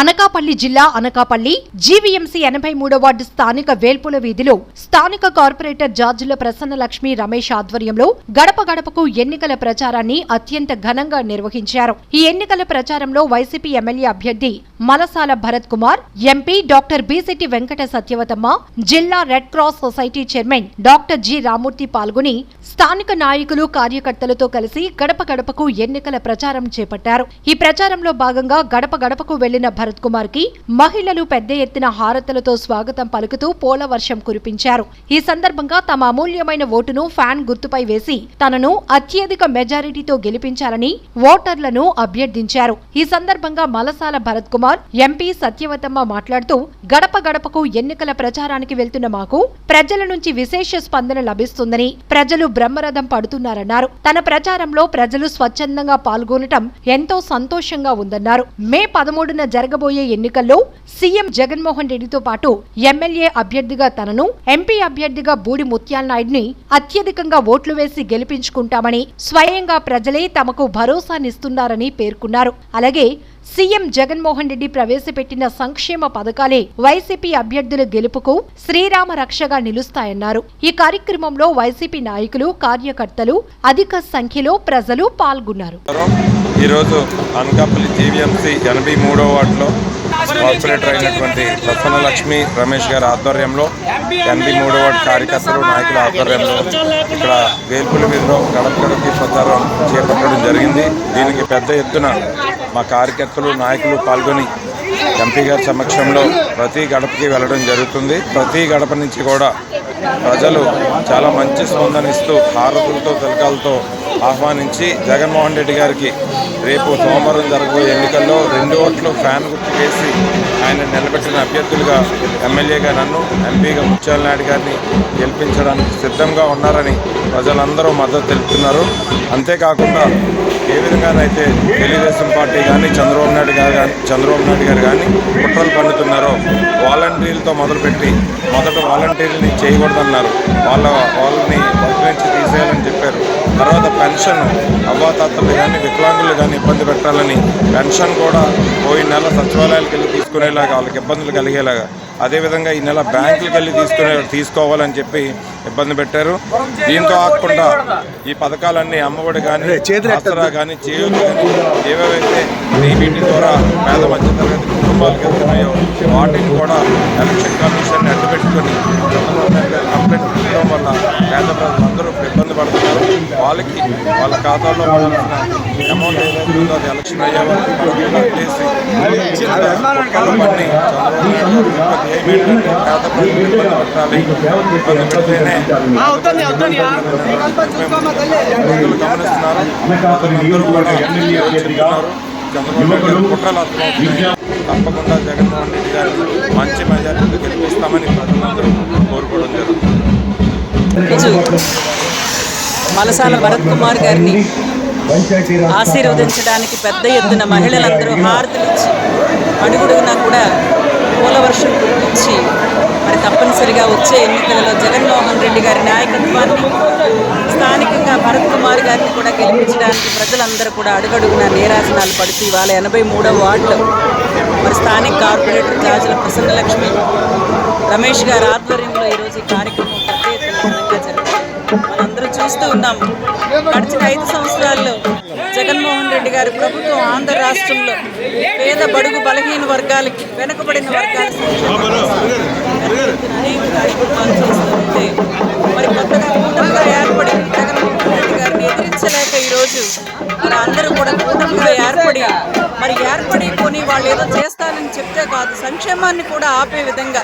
అనకాపల్లి జిల్లా అనకాపల్లి జీవీఎంసీ ఎనభై మూడో వార్డు స్థానిక వేల్పుల వీధిలో స్థానిక కార్పొరేటర్ జార్జుల ప్రసన్న లక్ష్మి రమేష్ ఆధ్వర్యంలో గడప గడపకు ఎన్నికల ప్రచారాన్ని అత్యంత ఘనంగా నిర్వహించారు. ఈ ఎన్నికల ప్రచారంలో వైసీపీ ఎమ్మెల్యే అభ్యర్థి మలసాల భరత్ కుమార్ ఎంపీ డాక్టర్ బీసెట్టి వెంకట సత్యవతమ్మ జిల్లా red cross society chairman doctor G Ramurthy పాల్గొని స్థానిక నాయకులు కార్యకర్తలతో కలిసి గడప గడపకు ఎన్నికల ప్రచారం చేపట్టారు. ఈ ప్రచారంలో భాగంగా గడప గడపకు వెళ్ళిన భరత్ కుమార్కి మహిళలు పెద్ద ఎత్తున హారతలతో స్వాగతం పలుకుతూ పోల వర్షం కురిపించారు. ఈ సందర్భంగా తమ అమూల్యమైన ఓటును ఫ్యాన్ గుర్తుపై వేసి తనను అత్యధిక మెజారిటీతో గెలిపించాలని ఓటర్లను అభ్యర్థించారు. ఈ సందర్భంగా మలసాల భరత్ కుమార్ ఎంపీ సత్యవతమ్మ మాట్లాడుతూ గడప గడపకు ఎన్నికల ప్రచారానికి వెళ్తున్న మాకు ప్రజల నుంచి విశేష స్పందన లభిస్తుందని ప్రజలు బ్రహ్మరథం పడుతున్నారన్నారు. తన ప్రచారంలో ప్రజలు స్వచ్ఛందంగా పాల్గొనటం ఎంతో సంతోషంగా ఉందన్నారు. మే పదమూడున జరగ జరగబోయే ఎన్నికల్లో సీఎం జగన్మోహన్ రెడ్డితో పాటు ఎమ్మెల్యే అభ్యర్థిగా తనను ఎంపీ అభ్యర్థిగా బూడి ముత్యాల నాయుడిని అత్యధికంగా ఓట్లు వేసి గెలిపించుకుంటామని స్వయంగా ప్రజలే తమకు భరోసానిస్తున్నారని పేర్కొన్నారు. అలాగే సీఎం జగన్మోహన్ రెడ్డి ప్రవేశపెట్టిన సంక్షేమ పథకాలే వైసీపీ అభ్యర్థుల గెలుపుకు శ్రీరామ రక్షగా నిలుస్తాయన్నారు. ఈ కార్యక్రమంలో వైసీపీ నాయకులు కార్యకర్తలు అధిక సంఖ్యలో ప్రజలు పాల్గొన్నారు. ఈరోజు అనకాపల్లి జీవీఎంసీ ఎనభై మూడో వార్డులో కార్పొరేటర్ అయినటువంటి ప్రసన్న లక్ష్మి రమేష్ గారి ఆధ్వర్యంలో ఎనభై మూడవ కార్యకర్తలు నాయకుల ఆధ్వర్యంలో ఇక్కడ వేల్పుల వీధిలో గడప గడపకి ప్రచారం చేపట్టడం జరిగింది. దీనికి పెద్ద ఎత్తున మా కార్యకర్తలు నాయకులు పాల్గొని ఎంపీ గారి సమక్షంలో ప్రతి గడపకి వెళ్ళడం జరుగుతుంది. ప్రతి గడప నుంచి కూడా ప్రజలు చాలా మంచి స్పందనిస్తూ హారతులతో తిలకాలతో ఆహ్వానించి జగన్మోహన్ రెడ్డి గారికి రేపు సోమవారం జరగబోయే ఎన్నికల్లో రెండు ఓట్లు ఫ్యాన్ గుర్తు వేసి ఆయన నిలబెట్టిన అభ్యర్థులుగా ఎమ్మెల్యేగా నన్ను ఎంపీగా ముత్యాల నాయుడు గారిని గెలిపించడానికి సిద్ధంగా ఉన్నారని ప్రజలందరూ మద్దతు తెలుపుతున్నారు. అంతేకాకుండా ఏ విధంగానైతే తెలుగుదేశం పార్టీ కానీ చంద్రబాబు నాయుడు గారు కానీ చంద్రబాబు నాయుడు గారు కానీ కుట్రలు పండుతున్నారో వాలంటీర్లతో మొదలుపెట్టి మొదట వాలంటీర్ని చేయకూడదన్నారు. వాళ్ళ వాళ్ళని వర్క్ నుంచి తీసేయాలని చెప్పారు. తర్వాత పెన్షన్ అవ్వాతాతలు కానీ వికలాంగులు కానీ ఇబ్బంది పెట్టాలని పెన్షన్ కూడా పోయిన నెల సచివాలయాలకు వెళ్ళి తీసుకునేలాగా వాళ్ళకి ఇబ్బందులు కలిగేలాగా. అదేవిధంగా ఈ నెల బ్యాంకులకు వెళ్ళి తీసుకునే తీసుకోవాలని చెప్పి ఇబ్బంది పెట్టారు. దీంతో ఆగకుండా ఈ పథకాలన్నీ అమ్మఒడి కానీ కానీ చేయొచ్చు కానీ ఏవేవైతే డీబీటీ ద్వారా పేద మధ్య తరగతి వెళ్తున్నాయో వాటిని కూడా ఎలక్షన్ కమిషన్ అడ్డు పెట్టుకొని చంద్రబాబు నాయుడు గారు కంప్లైంట్ పెట్టడం వల్ల పేద ప్రజలందరూ ఇబ్బంది పడుతున్నారు. వాళ్ళకి వాళ్ళ ఖాతాలో పడాల్సిన అమౌంట్ ఏదైతే ఉందో అది ఎలక్షన్ అయ్యే ఏంటంటే పేద ప్రజలు ఇబ్బంది పెట్టాలి ఇబ్బంది పెడితేనే గమనిస్తున్నారు ప్రజలందరూ కూడా చెప్తున్నారు చంద్రబాబు కుట్రలు అర్థమవుతున్నాయి తప్పకుండా జగన్మోహన్ రెడ్డి గారు మంచి మెజార్టీతో గెలిపిస్తామని ప్రజలందరూ కోరుకోవడం జరుగుతుంది. మలసాల భరత్ కుమార్ గారిని ఆశీర్వదించడానికి పెద్ద ఎత్తున మహిళలందరూ హారతులు ఇచ్చి అడుగుడుగునా కూడా పూల వర్షం కురిపించి మరి తప్పనిసరిగా వచ్చే ఎన్నికలలో జగన్మోహన్ రెడ్డి గారి నాయకత్వాన్ని స్థానికంగా భరత్ కుమార్ గారిని కూడా గెలిపించడానికి ప్రజలందరూ కూడా అడుగడుగున నేరాసనాలు పడుతూ ఇవాళ ఎనభై మూడవ వార్డులో మరి స్థానిక కార్పొరేటర్ గాజుల ప్రసన్నలక్ష్మి రమేష్ గారి ఆధ్వర్యంలో ఈరోజు ఈ కార్యక్రమం పెద్ద ఎత్తున ఘనంగా మనందరం చూస్తూ ఉన్నాం గడిచిన ఐదు సంవత్సరాల్లో జగన్మోహన్ రెడ్డి గారి ప్రభుత్వం ఆంధ్ర రాష్ట్రంలో పేద బడుగు బలహీన వర్గాలకి వెనుకబడిన వర్గాల అనేక కార్యక్రమాలు చేస్తుంటే మరి కొత్తగా కూటమిగా ఈరోజు మరి అందరూ కూడా కూటమిలో ఏర్పడి మరి ఏర్పడి కొని వాళ్ళు ఏదో చేస్తారని చెప్తే కాదు. సంక్షేమాన్ని కూడా ఆపే విధంగా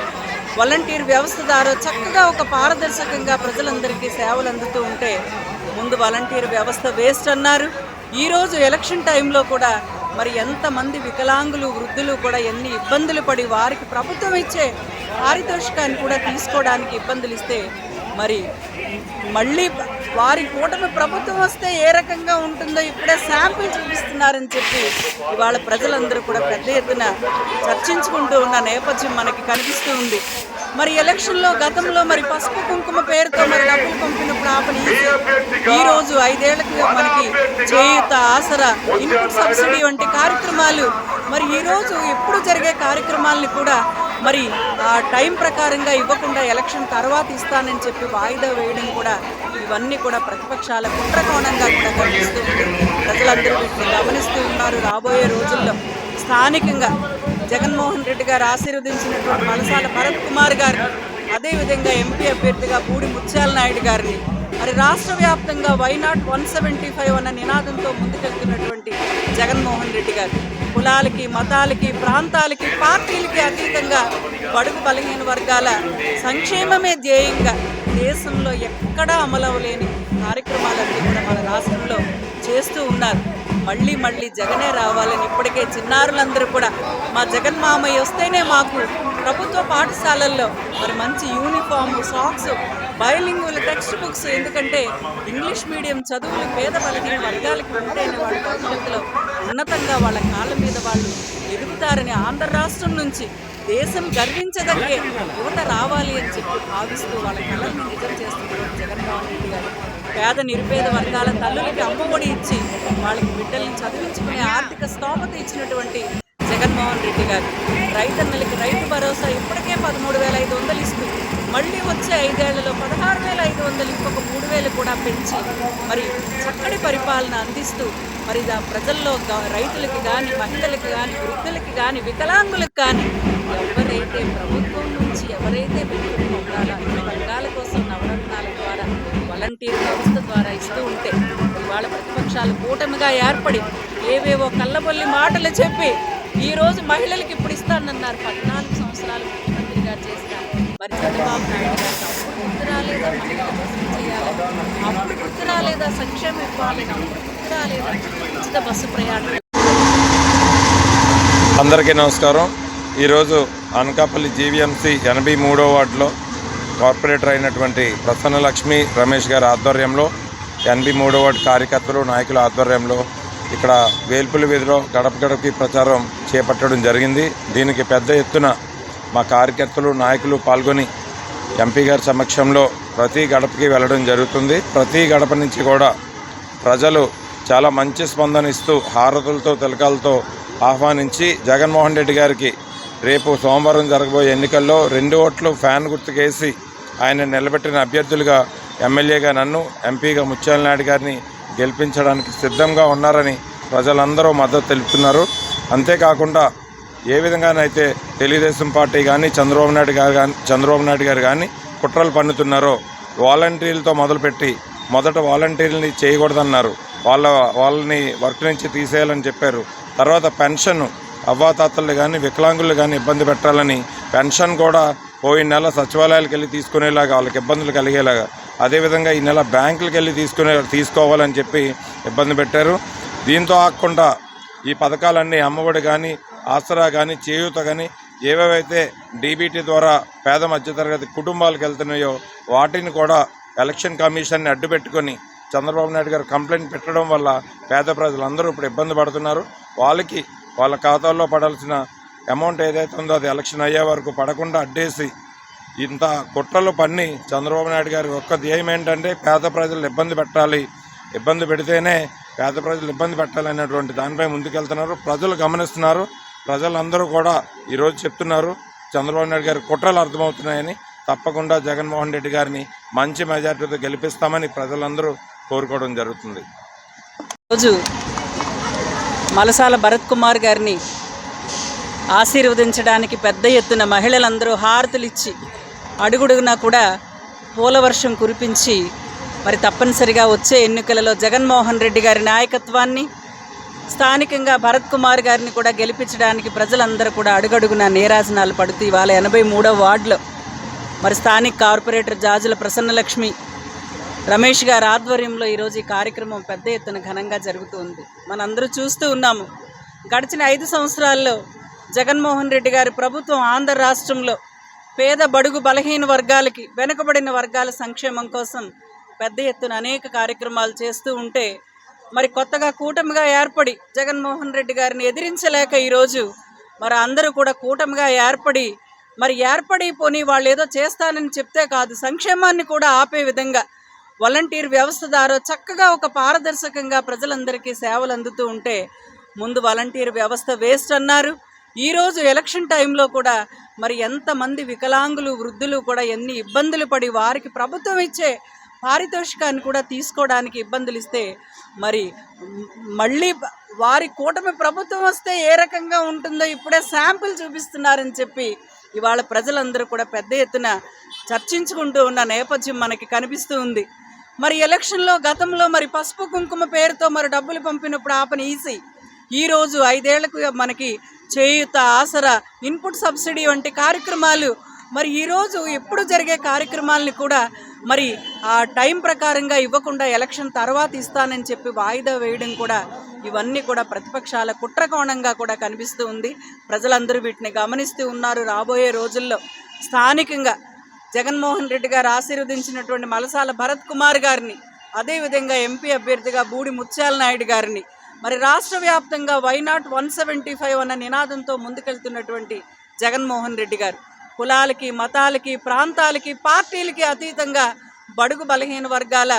వాలంటీర్ వ్యవస్థ ద్వారా చక్కగా ఒక పారదర్శకంగా ప్రజలందరికీ సేవలు అందుతూ ఉంటే ముందు వాలంటీర్ వ్యవస్థ వేస్ట్ అన్నారు. ఈరోజు ఎలక్షన్ టైంలో కూడా మరి ఎంతమంది వికలాంగులు వృద్ధులు కూడా ఎన్ని ఇబ్బందులు పడి వారికి ప్రభుత్వం ఇచ్చే పారితోషికాన్ని కూడా తీసుకోవడానికి ఇబ్బందులు ఇస్తే మరి మళ్ళీ వారి కూటమి ప్రభుత్వం వస్తే ఏ రకంగా ఉంటుందో ఇప్పుడే శాంపిల్ చూపిస్తున్నారని చెప్పి ఇవాళ ప్రజలందరూ కూడా పెద్ద ఎత్తున చర్చించుకుంటూ ఉన్న నేపథ్యం మనకి కనిపిస్తూ ఉంది. మరి ఎలక్షన్లో గతంలో మరి పసుపు కుంకుమ పేరుతో మరి డబ్బులు పంపినప్పుడు ఆపని ఈరోజు ఐదేళ్ళకు మనకి చేయూత ఆసరా ఇన్పుట్ సబ్సిడీ వంటి కార్యక్రమాలు మరి ఈరోజు ఎప్పుడు జరిగే కార్యక్రమాల్ని కూడా మరి ఆ టైం ప్రకారంగా ఇవ్వకుండా ఎలక్షన్ తర్వాత ఇస్తానని చెప్పి వాయిదా వేయడం కూడా ఇవన్నీ కూడా ప్రతిపక్షాల కుట్ర కోణంగా కూడా కనిపిస్తూ ఉంది. ప్రజలందరూ వీటిని గమనిస్తూ ఉన్నారు. రాబోయే రోజుల్లో స్థానికంగా జగన్మోహన్ రెడ్డి గారు ఆశీర్వదించినటువంటి మలసాల భరత్ కుమార్ గారిని అదేవిధంగా ఎంపీ అభ్యర్థిగా పూడి ముత్యాల నాయుడు గారిని మరి రాష్ట్ర వ్యాప్తంగా వైనాట్ వన్ సెవెంటీ ఫైవ్ అన్న నినాదంతో ముందుకెళ్తున్నటువంటి జగన్మోహన్ రెడ్డి గారు కులాలకి మతాలకి ప్రాంతాలకి పార్టీలకి అతీతంగా బడుగు బలహీన వర్గాల సంక్షేమమే ధ్యేయంగా దేశంలో ఎక్కడా అమలవలేని కార్యక్రమాలన్నీ కూడా మన రాష్ట్రంలో చేస్తూ ఉన్నారు. మళ్ళీ మళ్ళీ జగనే రావాలని ఇప్పటికే చిన్నారులందరూ కూడా మా జగన్ మామయ్య వస్తేనే మాకు ప్రభుత్వ పాఠశాలల్లో మరి మంచి uniform socks bilingual text books ఎందుకంటే ఇంగ్లీష్ మీడియం చదువులు పేద బలహీన వర్గాలకి ఉంటేనే వాళ్ళ భవిష్యత్తులో ఉన్నతంగా వాళ్ళ కాళ్ళ మీద వాళ్ళు ఎదుగుతారని ఆంధ్ర రాష్ట్రం నుంచి దేశం గర్వించదగ్గే యువత రావాలి అని చెప్పి భావిస్తూ వాళ్ళ కళలను నిజం చేస్తున్నారు జగన్మోహన్ రెడ్డి గారు. పేద నిరుపేద వర్గాల తల్లులకి అమ్మఒడి ఇచ్చి వాళ్ళకి బిడ్డల్ని చదివించుకునే ఆర్థిక స్తోమత ఇచ్చినటువంటి జగన్మోహన్ రెడ్డి గారు. రైతన్నలకి రైతు భరోసా ఇప్పటికే పదమూడు వేల ఐదు వందలు ఇస్తుంది మళ్ళీ వచ్చే ఐదేళ్ళలో పదహారు వేల ఐదు వందలు ఇంకొక మూడు వేలు కూడా పెంచి మరి చక్కటి పరిపాలన అందిస్తూ మరి దా- ప్రజల్లో రైతులకి కానీ మహిళలకి కానీ వృద్ధులకి కానీ వికలాంగులకు కానీ ఎవరైతే ప్రభుత్వం నుంచి ఎవరైతే బెనిఫిట్ పొందాలో అన్ని వర్గాల కోసం నవరత్నాల ద్వారా వాలంటీర్ వ్యవస్థ ద్వారా ఇస్తూ ఉంటే ఇవాళ ప్రతిపక్షాలు కూటమిగా ఏర్పడి ఏవేవో కళ్ళబొల్లి మాటలు చెప్పి ఈరోజు మహిళలకు ఇప్పుడు ఇస్తానన్నారు. పద్నాలుగు సంవత్సరాలు ముఖ్యమంత్రి గారు మరి చంద్రబాబు నాయుడు గారికి అప్పుడు గుర్తు రాలేదా మహిళల కోసం చేయాలని అప్పుడు గుర్తు రాలేదా సంక్షేమం ఇవ్వాలని అప్పుడు గుర్తు రాలేదా ఉచిత బస్సు ప్రయాణం. అందరికీ నమస్కారం. ఈరోజు అనకాపల్లి జీవీఎంసీ ఎనభై మూడో వార్డులో కార్పొరేటర్ అయినటువంటి ప్రసన్నలక్ష్మి రమేష్ గారి ఆధ్వర్యంలో ఎనభై మూడో వార్డు కార్యకర్తలు నాయకుల ఆధ్వర్యంలో ఇక్కడ వేల్పుల వీధిలో గడప గడపకి ప్రచారం చేపట్టడం జరిగింది. దీనికి పెద్ద ఎత్తున మా కార్యకర్తలు నాయకులు పాల్గొని ఎంపీ గారి సమక్షంలో ప్రతి గడపకి వెళ్ళడం జరుగుతుంది. ప్రతి గడప నుంచి కూడా ప్రజలు చాలా మంచి స్పందన ఇస్తూ హారతులతో తిలకాలతో ఆహ్వానించి జగన్మోహన్ రెడ్డి గారికి రేపు సోమవారం జరగబోయే ఎన్నికల్లో రెండు ఓట్లు ఫ్యాన్ గుర్తుకేసి ఆయన నిలబెట్టిన అభ్యర్థులుగా ఎమ్మెల్యేగా నన్ను ఎంపీగా ముత్యాల నాయుడు గారిని గెలిపించడానికి సిద్ధంగా ఉన్నారని ప్రజలందరూ మద్దతు తెలుపుతున్నారు. అంతేకాకుండా ఏ విధంగానైతే తెలుగుదేశం పార్టీ కానీ చంద్రబాబు నాయుడు గారు కానీ చంద్రబాబు నాయుడు గారు కానీ కుట్రలు పన్నుతున్నారో వాలంటీర్లతో మొదలుపెట్టి మొదట వాలంటీర్లని చేయకూడదన్నారు. వాళ్ళ వాళ్ళని వర్క్ నుంచి తీసేయాలని చెప్పారు. తర్వాత పెన్షన్ అవ్వాతాతలు కానీ వికలాంగులు కానీ ఇబ్బంది పెట్టాలని పెన్షన్ కూడా పోయిన నెల సచివాలయాలకు వెళ్ళి తీసుకునేలాగా వాళ్ళకి ఇబ్బందులు కలిగేలాగా అదేవిధంగా ఈ నెల బ్యాంకులకు వెళ్ళి తీసుకునే తీసుకోవాలని చెప్పి ఇబ్బంది పెట్టారు. దీంతో ఆకుండా ఈ పథకాలన్నీ అమ్మఒడి కానీ ఆసరా కానీ చేయూత కానీ ఏవేవైతే డీబీటీ ద్వారా పేద మధ్యతరగతి కుటుంబాలకు వెళ్తున్నాయో వాటిని కూడా ఎలక్షన్ కమిషన్ని అడ్డుపెట్టుకొని చంద్రబాబు నాయుడు గారు కంప్లైంట్ పెట్టడం వల్ల పేద ప్రజలందరూ ఇప్పుడు ఇబ్బంది పడుతున్నారు. వాళ్ళకి వాళ్ళ ఖాతాల్లో పడాల్సిన అమౌంట్ ఏదైతే ఉందో అది ఎలక్షన్ అయ్యే వరకు పడకుండా అడ్డేసి ఇంత కుట్రలు పన్ని చంద్రబాబు నాయుడు గారి ఒక్క ధ్యేయం ఏంటంటే పేద ప్రజలు ఇబ్బంది పెట్టాలి. ఇబ్బంది పెడితేనే పేద ప్రజలు ఇబ్బంది పెట్టాలనేటువంటి దానిపై ముందుకెళ్తున్నారు. ప్రజలు గమనిస్తున్నారు. ప్రజలందరూ కూడా ఈరోజు చెప్తున్నారు చంద్రబాబు నాయుడు గారి కుట్రలు అర్థమవుతున్నాయని తప్పకుండా జగన్మోహన్ రెడ్డి గారిని మంచి మెజార్టీతో గెలిపిస్తామని ప్రజలందరూ కోరుకోవడం జరుగుతుంది. రోజు మలసాల భరత్ కుమార్ గారిని ఆశీర్వదించడానికి పెద్ద ఎత్తున మహిళలందరూ హారతులు ఇచ్చి అడుగుడుగునా కూడా పూలవర్షం కురిపించి మరి తప్పనిసరిగా వచ్చే ఎన్నికలలో జగన్మోహన్ రెడ్డి గారి నాయకత్వాన్ని స్థానికంగా భరత్ కుమార్ గారిని కూడా గెలిపించడానికి ప్రజలందరూ కూడా అడుగడుగున నేరాజనాలు పడుతూ ఇవాళ ఎనభై మూడో వార్డులో మరి స్థానిక కార్పొరేటర్ జాజుల ప్రసన్నలక్ష్మి రమేష్ గారి ఆధ్వర్యంలో ఈరోజు ఈ కార్యక్రమం పెద్ద ఎత్తున ఘనంగా జరుగుతుంది. మనందరూ చూస్తూ ఉన్నాము. గడిచిన ఐదు సంవత్సరాల్లో జగన్మోహన్ రెడ్డి గారి ప్రభుత్వం ఆంధ్ర రాష్ట్రంలో పేద బడుగు బలహీన వర్గాలకి వెనుకబడిన వర్గాల సంక్షేమం కోసం పెద్ద ఎత్తున అనేక కార్యక్రమాలు చేస్తూ ఉంటే మరి కొత్తగా కూటమిగా ఏర్పడి జగన్మోహన్ రెడ్డి గారిని ఎదిరించలేక ఈరోజు మరి అందరూ కూడా కూటమిగా ఏర్పడి మరి ఏర్పడి పోని వాళ్ళు ఏదో చేస్తానని చెప్తే కాదు సంక్షేమాన్ని కూడా ఆపే విధంగా వాలంటీర్ వ్యవస్థ ద్వారా చక్కగా ఒక పారదర్శకంగా ప్రజలందరికీ సేవలు అందుతూ ఉంటే ముందు వాలంటీర్ వ్యవస్థ వేస్ట్ అన్నారు. ఈరోజు ఎలక్షన్ టైంలో కూడా మరి ఎంతమంది వికలాంగులు వృద్ధులు కూడా ఎన్ని ఇబ్బందులు పడి వారికి ప్రభుత్వం ఇచ్చే పారితోషికాన్ని కూడా తీసుకోవడానికి ఇబ్బందులు ఇస్తే మరి మళ్ళీ వారి కూటమి ప్రభుత్వం వస్తే ఏ రకంగా ఉంటుందో ఇప్పుడే శాంపుల్ చూపిస్తున్నారని చెప్పి ఇవాళ ప్రజలందరూ కూడా పెద్ద ఎత్తున చర్చించుకుంటూ ఉన్న నేపథ్యం మనకి కనిపిస్తూ ఉంది. మరి ఎలక్షన్లో గతంలో మరి పసుపు కుంకుమ పేరుతో మరి డబ్బులు పంపినప్పుడు ఆపని ఈసీ. ఈరోజు ఐదేళ్ళకు మనకి చేయుత ఆసరా ఇన్పుట్ సబ్సిడీ వంటి కార్యక్రమాలు మరి ఈరోజు ఎప్పుడు జరిగే కార్యక్రమాలని కూడా మరి ఆ టైం ప్రకారంగా ఇవ్వకుండా ఎలక్షన్ తర్వాత ఇస్తానని చెప్పి వాయిదా వేయడం కూడా ఇవన్నీ కూడా ప్రతిపక్షాల కుట్రకోణంగా కూడా కనిపిస్తూ ఉంది. ప్రజలందరూ వీటిని గమనిస్తూ ఉన్నారు. రాబోయే రోజుల్లో స్థానికంగా జగన్మోహన్ రెడ్డి గారు ఆశీర్వదించినటువంటి మలసాల భరత్ కుమార్ గారిని అదేవిధంగా ఎంపీ అభ్యర్థిగా బూడి ముత్యాల నాయుడు గారిని మరి రాష్ట్ర వ్యాప్తంగా వైనాట్ వన్ సెవెంటీ ఫైవ్ అన్న నినాదంతో ముందుకెళ్తున్నటువంటి జగన్మోహన్ రెడ్డి గారు. కులాలకి మతాలకి ప్రాంతాలకి పార్టీలకి అతీతంగా బడుగు బలహీన వర్గాల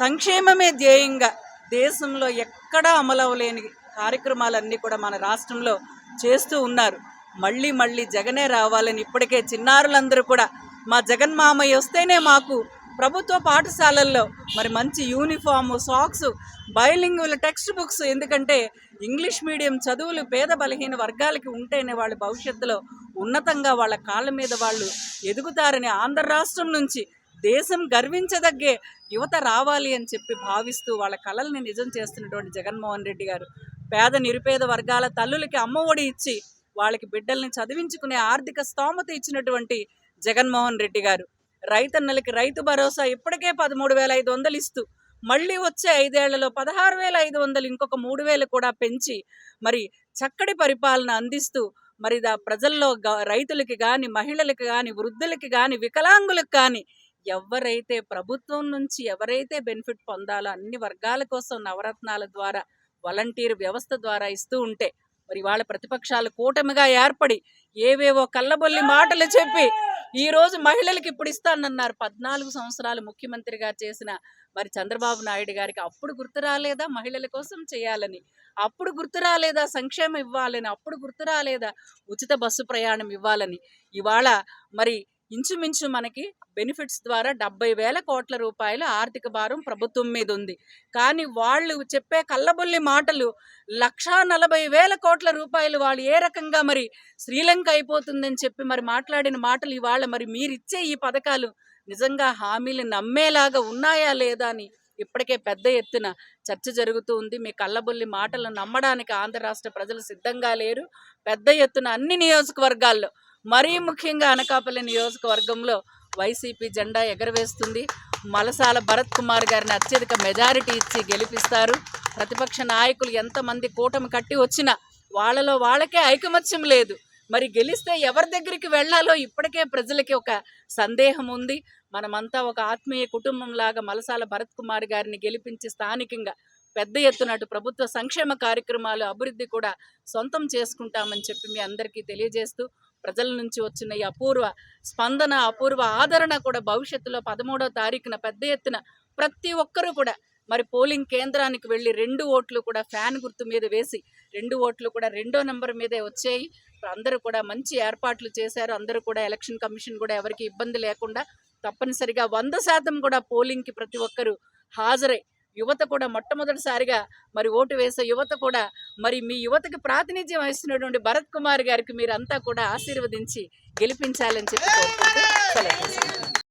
సంక్షేమమే ధ్యేయంగా దేశంలో ఎక్కడా అమలవలేని కార్యక్రమాలన్నీ కూడా మన రాష్ట్రంలో చేస్తూ ఉన్నారు. మళ్ళీ మళ్ళీ జగనే రావాలని ఇప్పటికే చిన్నారులందరూ కూడా మా జగన్ మామయ్య వస్తేనే మాకు ప్రభుత్వ పాఠశాలల్లో మరి మంచి uniform socks bilingual text books ఎందుకంటే ఇంగ్లీష్ మీడియం చదువులు పేద బలహీన వర్గాలకి ఉంటేనే వాళ్ళ భవిష్యత్తులో ఉన్నతంగా వాళ్ళ కాళ్ళ మీద వాళ్ళు ఎదుగుతారని ఆంధ్ర రాష్ట్రం నుంచి దేశం గర్వించదగ్గే యువత రావాలి అని చెప్పి భావిస్తూ వాళ్ళ కళల్ని నిజం చేస్తున్నటువంటి జగన్మోహన్ రెడ్డి గారు. పేద నిరుపేద వర్గాల తల్లులకి అమ్మఒడి ఇచ్చి వాళ్ళకి బిడ్డల్ని చదివించుకునే ఆర్థిక స్తోమత ఇచ్చినటువంటి జగన్మోహన్ రెడ్డి గారు. రైతన్నలకి రైతు భరోసా ఇప్పటికే పదమూడు వేల ఐదు వందలు ఇస్తూ మళ్ళీ వచ్చే ఐదేళ్ళలో పదహారు వేల ఐదు వందలు ఇంకొక మూడు వేలు కూడా పెంచి మరి చక్కటి పరిపాలన అందిస్తూ మరి దా ప్రజల్లో రైతులకి కానీ మహిళలకి కానీ వృద్ధులకి కానీ వికలాంగులకు కానీ ఎవరైతే ప్రభుత్వం నుంచి ఎవరైతే బెనిఫిట్ పొందాలో అన్ని వర్గాల కోసం నవరత్నాల ద్వారా వాలంటీర్ వ్యవస్థ ద్వారా ఇస్తూ ఉంటే మరి వాళ్ళ ప్రతిపక్షాలు కూటమిగా ఏర్పడి ఏవేవో కళ్ళబొల్లి మాటలు చెప్పి ఈ రోజు మహిళలకు ఇప్పుడు ఇస్తానన్నారు. పద్నాలుగు సంవత్సరాలు ముఖ్యమంత్రిగా చేసిన మరి చంద్రబాబు నాయుడు గారికి అప్పుడు గుర్తు రాలేదా మహిళల కోసం చేయాలని? అప్పుడు గుర్తు రాలేదా సంక్షేమం ఇవ్వాలని? అప్పుడు గుర్తు రాలేదా ఉచిత బస్సు ప్రయాణం ఇవ్వాలని? ఇవాళ మరి ఇంచుమించు మనకి బెనిఫిట్స్ ద్వారా డెబ్బై వేల కోట్ల రూపాయల ఆర్థిక భారం ప్రభుత్వం మీద ఉంది. కానీ వాళ్ళు చెప్పే కళ్ళబొల్లి మాటలు లక్షా నలభై వేల కోట్ల రూపాయలు వాళ్ళు ఏ రకంగా మరి శ్రీలంక అయిపోతుందని చెప్పి మరి మాట్లాడిన మాటలు ఇవాళ మరి మీరిచ్చే ఈ పథకాలు నిజంగా హామీలు నమ్మేలాగా ఉన్నాయా లేదా అని ఇప్పటికే పెద్ద ఎత్తున చర్చ జరుగుతూ ఉంది. మీ కళ్ళబొల్లి మాటలు నమ్మడానికి ఆంధ్ర రాష్ట్ర ప్రజలు సిద్ధంగా లేరు. పెద్ద ఎత్తున అన్ని నియోజకవర్గాల్లో మరీ ముఖ్యంగా అనకాపల్లి నియోజకవర్గంలో వైసీపీ జెండా ఎగరవేస్తుంది. మలసాల భరత్ కుమార్ గారిని అత్యధిక మెజారిటీ ఇచ్చి గెలిపిస్తారు. ప్రతిపక్ష నాయకులు ఎంతమంది కూటమి కట్టి వచ్చినా వాళ్ళలో వాళ్ళకే ఐకమత్యం లేదు. మరి గెలిస్తే ఎవరి దగ్గరికి వెళ్ళాలో ఇప్పటికే ప్రజలకి ఒక సందేహం ఉంది. మనమంతా ఒక ఆత్మీయ కుటుంబం లాగా మలసాల భరత్ కుమార్ గారిని గెలిపించి స్థానికంగా పెద్ద ఎత్తునటు ప్రభుత్వ సంక్షేమ కార్యక్రమాలు అభివృద్ధి కూడా సొంతం చేసుకుంటామని చెప్పి మీ అందరికీ తెలియజేస్తూ ప్రజల నుంచి వచ్చిన ఈ అపూర్వ స్పందన అపూర్వ ఆదరణ కూడా భవిష్యత్తులో పదమూడో తారీఖున పెద్ద ఎత్తున ప్రతి ఒక్కరూ కూడా మరి పోలింగ్ కేంద్రానికి వెళ్ళి రెండు ఓట్లు కూడా ఫ్యాన్ గుర్తు మీద వేసి రెండు ఓట్లు కూడా రెండో నెంబర్ మీదే వచ్చాయి. అందరూ కూడా మంచి ఏర్పాట్లు చేశారు. అందరూ కూడా ఎలక్షన్ కమిషన్ కూడా ఎవరికి ఇబ్బంది లేకుండా తప్పనిసరిగా వంద శాతం కూడా పోలింగ్కి ప్రతి ఒక్కరూ హాజరై యువత కూడా మొట్టమొదటిసారిగా మరి ఓటు వేసే యువత కూడా మరి మీ యువతకి ప్రాతినిధ్యం వహిస్తున్నటువంటి భరత్ కుమార్ గారికి మీరంతా కూడా ఆశీర్వదించి గెలిపించాలని చెప్పి